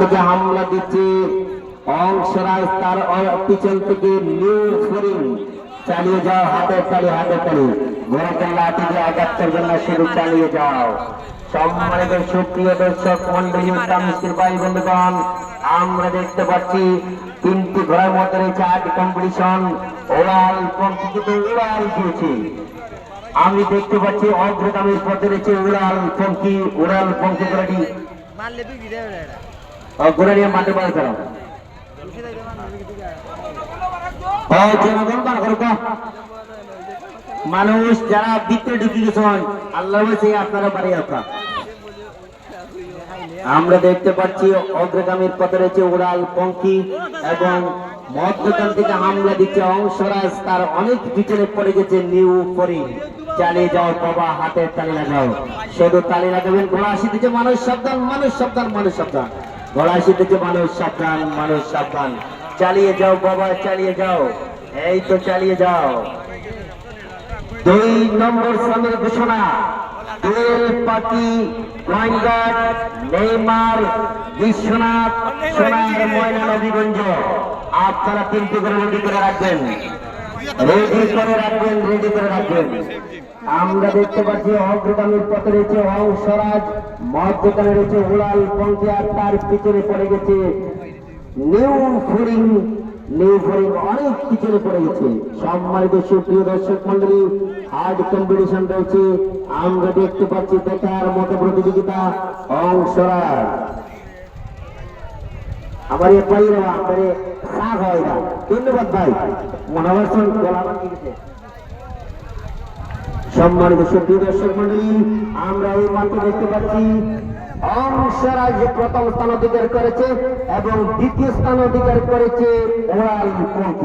থেকে হামলা দিচ্ছে। তার পিছন থেকে চালিয়ে যাও, হাতে তালি হাতে তালি। ঘোড়াকে লাঠি দিয়ে না শুধু চালিয়ে যাও। সম্মানিত সুপ্রিয় দর্শক, মন্ডলী ভাই, বন্ধুগণ, আমরা দেখতে পাচ্ছি তিনটি ঘোড়ার মধ্যে রয়েছে কম্পিটিশন। ওরাল কম্পিটিতে উড়াল দিয়েছে আমি দেখতে পাচ্ছি অগ্রগামীর পথে রয়েছে উড়াল পঙ্কি উড়াল পঙ্কি ঘোড়াটি মারলে এটা নিয়ে মাঠে বার করো জনগণ বার করো মানুষ যারা ভিতরে ঢুকে গেছেন আল্লাহ আপনারা বাড়ি আসা আমরা দেখতে পাচ্ছি অগ্রগামীর পথে রয়েছে উড়াল পঙ্কি এবং মধ্যখান থেকে হামলা দিচ্ছে অংশরাজ। তার অনেক পিছনে পড়ে গেছে নিউ পরি চালিয়ে যাও বাবা হাতের তালি লাগাও। শুধু তালি লাগাবেন ঘোড়া আসিতেছে মানুষ সাবধান মানুষ সাবধান মানুষ সাবধান। ঘোড়া আসিতেছে মানুষ সাবধান মানুষ সাবধান। চালিয়ে যাও, বাবা, চালিয়ে যাও। এই তো চালিয়ে যাও। দুই নম্বর স্থানের ঘোষণা বিশ্বনাথ, সোনার ময়না নবীগঞ্জ আপনারা তিনটি করে রেডি করে রাখবেন। আমরা দেখতে পাচ্ছি অগ্রগামীর পথে রয়েছে অংশরাজ মধ্যখানে রয়েছে উড়াল পঙ্কি আর তার পিছনে পড়ে গেছে। নিউ ফরিং নিউ ফরিং অনেক পিছনে পড়ে গেছে। সম্মানিত সুপ্রিয় দর্শক মন্ডলী হার্ড কম্পিটিশন রয়েছে। আমরা দেখতে পাচ্ছি দেখার মতো প্রতিযোগিতা অংশরাজ আমার এ পাইরা আমার হয় না। ধন্যবাদ ভাই। গেছে সম্মানিত সুপ্রিয় দর্শক মন্ডলী আমরা এই মাত্র দেখতে পাচ্ছি অংশরাজ প্রথম স্থান অধিকার করেছে এবং দ্বিতীয় স্থান অধিকার করেছে পঙ্কি